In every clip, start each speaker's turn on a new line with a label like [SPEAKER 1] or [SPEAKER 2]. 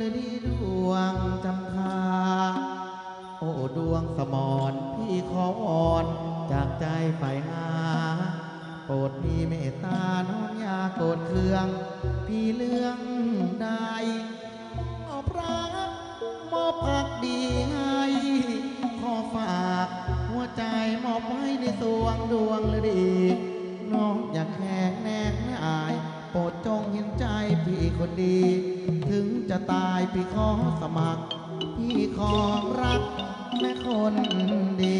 [SPEAKER 1] ดีดวงจำคา โอ้ดวงสมอนพี่ขอวอนจากใจไฝ่หา โปรดมีเมตตาน้องยาโกรธเคือง พี่เลื่องได้ขอพระมอบพักดีให้ขอฝากหัวใจมอบไว้ในสวงดวงฤดี น้องอย่าแข็งแนงอาย โปรดจงเห็นใจพี่คนดี ตายพี่ขอสมัคร พี่ของรักแม่คนดี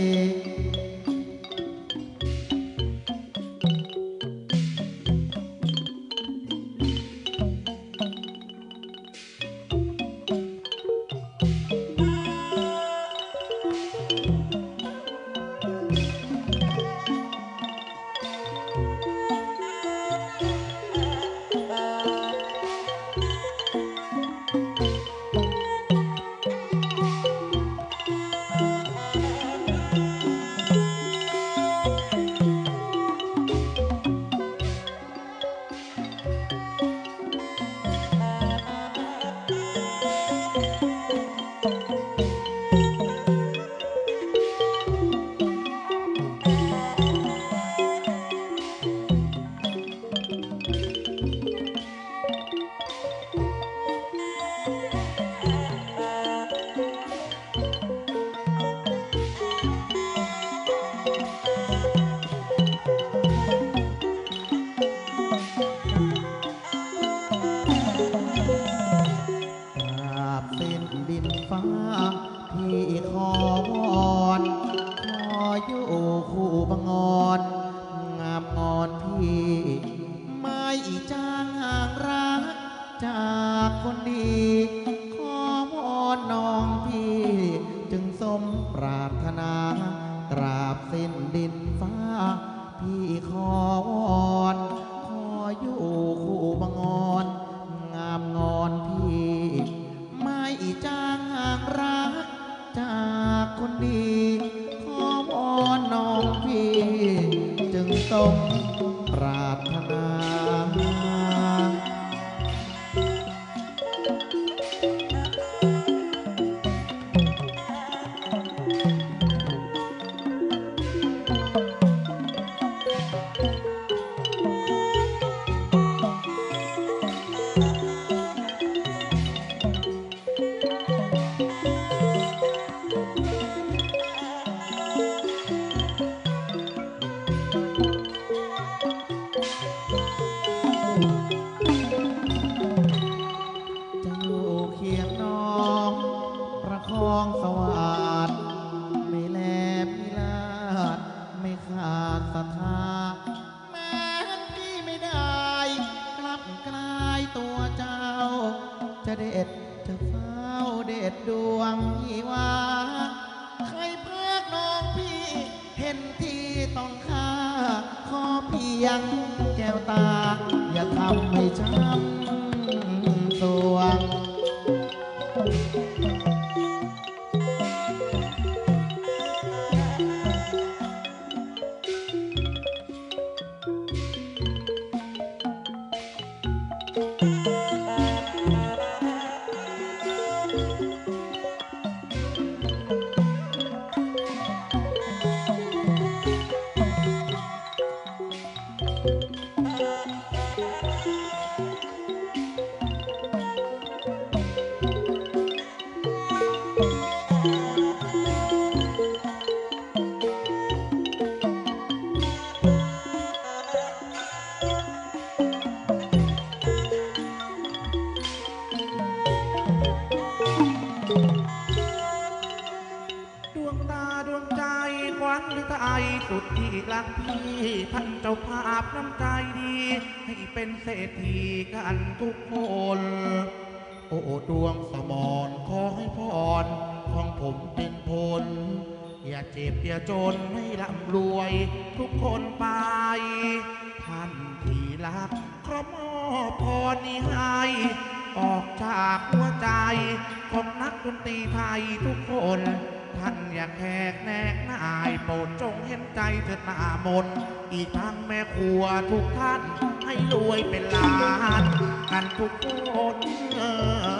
[SPEAKER 1] คนดี ขอวอนน้องพี่ จึงสมปรารถนากราบสิ้นดินฟ้า พี่ขอวอนขออยู่คู่บังออน งามงอนพี่ ไม่จางห่างรัก จากคนดี ขอวอนน้องพี่ จึงสม เห็นที่ต้องค่า ขอเพียงแก้วตา อย่าทำให้ช้ำสวง
[SPEAKER 2] ดวงตาดวงใจควันไทยสุดที่รักพี่ท่านเจ้าภาพน้ำใจดี ให้เป็นเศรษฐีกันทุกคน
[SPEAKER 1] โอ้ดวงสมรขอให้พรของผมเป็นผล
[SPEAKER 2] อย่าเจ็บอย่าจนให้ร่ำรวยทุกคนไป ท่านที่รักขอมอบพรนี้ให้ออกจากหัวใจของนักดนตรีไทยทุกคน ท่านอย่าแขกแนกนายโปรดจงเห็นใจเถิดหน้ามด อีกทั้งแม่ครัวทุกท่านให้รวยเป็นล้าน กันทุกคนเออ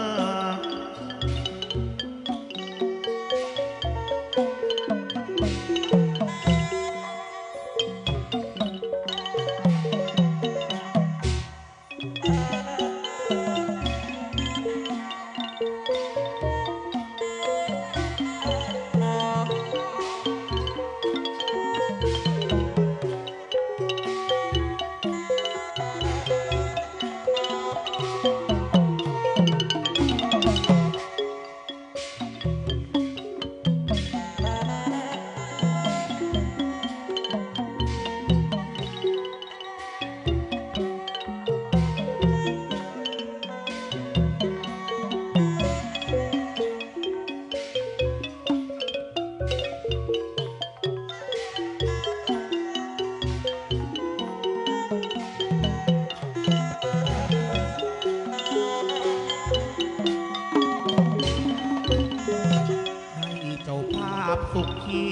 [SPEAKER 1] สุขี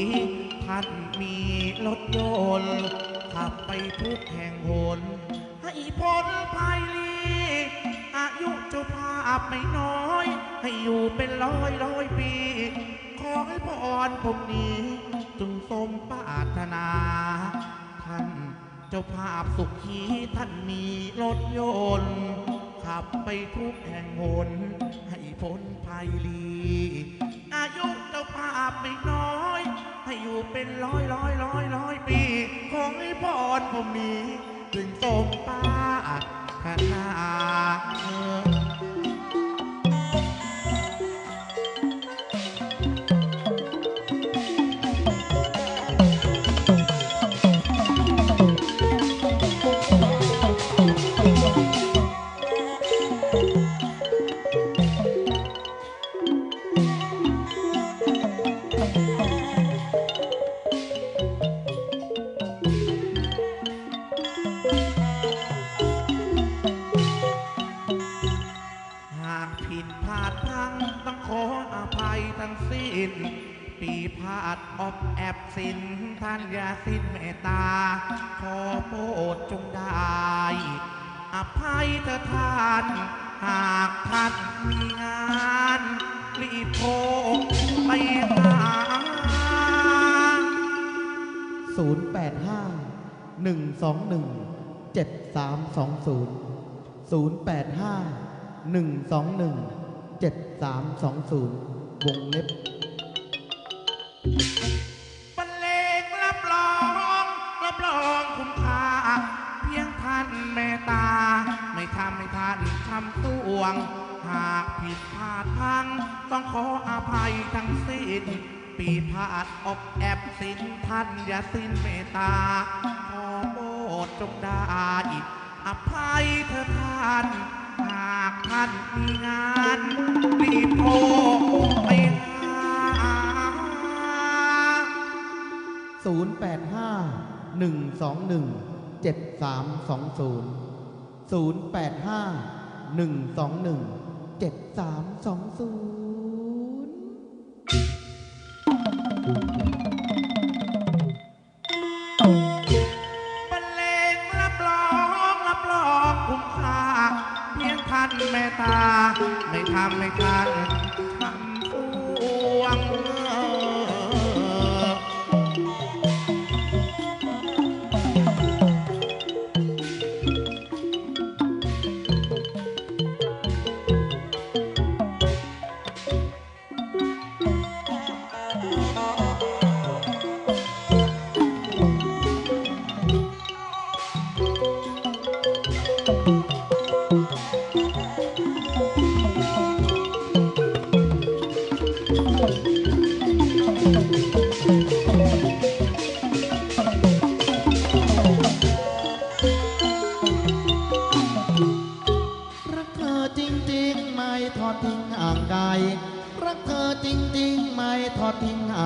[SPEAKER 1] ท่านมีรถยนต์ขับไปทุกแห่งหนให้พ้นภัยลีอายุเจ้าภาพไม่น้อย ให้อยู่เป็นร้อยร้อยปี ขอให้พรผมนี้จงสมปรารถนา ท่านเจ้าภาพสุขีท่านมีรถยนต์ขับไปทุกแห่งหนให้พ้นภัยลี จ้าภาพไม่น้อย ให้อยู่เป็นร้อยร้อยร้อยร้อยปี ขอให้พรผมมีถึงสมป แอบสินท่านอย่าสิ้นเมตตา ขอโปรดจงได้ อภัยเถิดท่าน หากท่านมีงาน รีบโทรไปหา
[SPEAKER 3] 085 121 7320 085 121 7320วงเล็บา
[SPEAKER 1] กผิดพลาดพังต้องขออภัยทั้งสิ้น ปีพาดอบแอบสิ้นท่านอย่าสิ้นเมตตา ขอโปรดจงได้อภัยเธอท่าน หากท่านมีงานรีบโทรไปหา
[SPEAKER 3] 085 121 7320 085 121 7320
[SPEAKER 1] บรรเลงรับรองรับรองคุ้มค่าเพียงท่านเมตตาไม่ทำให้ท่านทำพวง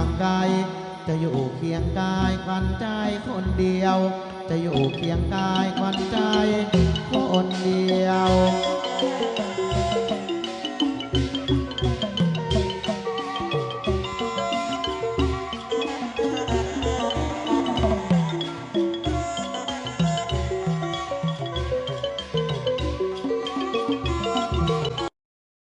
[SPEAKER 1] า
[SPEAKER 3] งไกลจะอยู่เคียงกายควันใจคนเดียว จะอยู่เคียงกายควันใจคนเดียว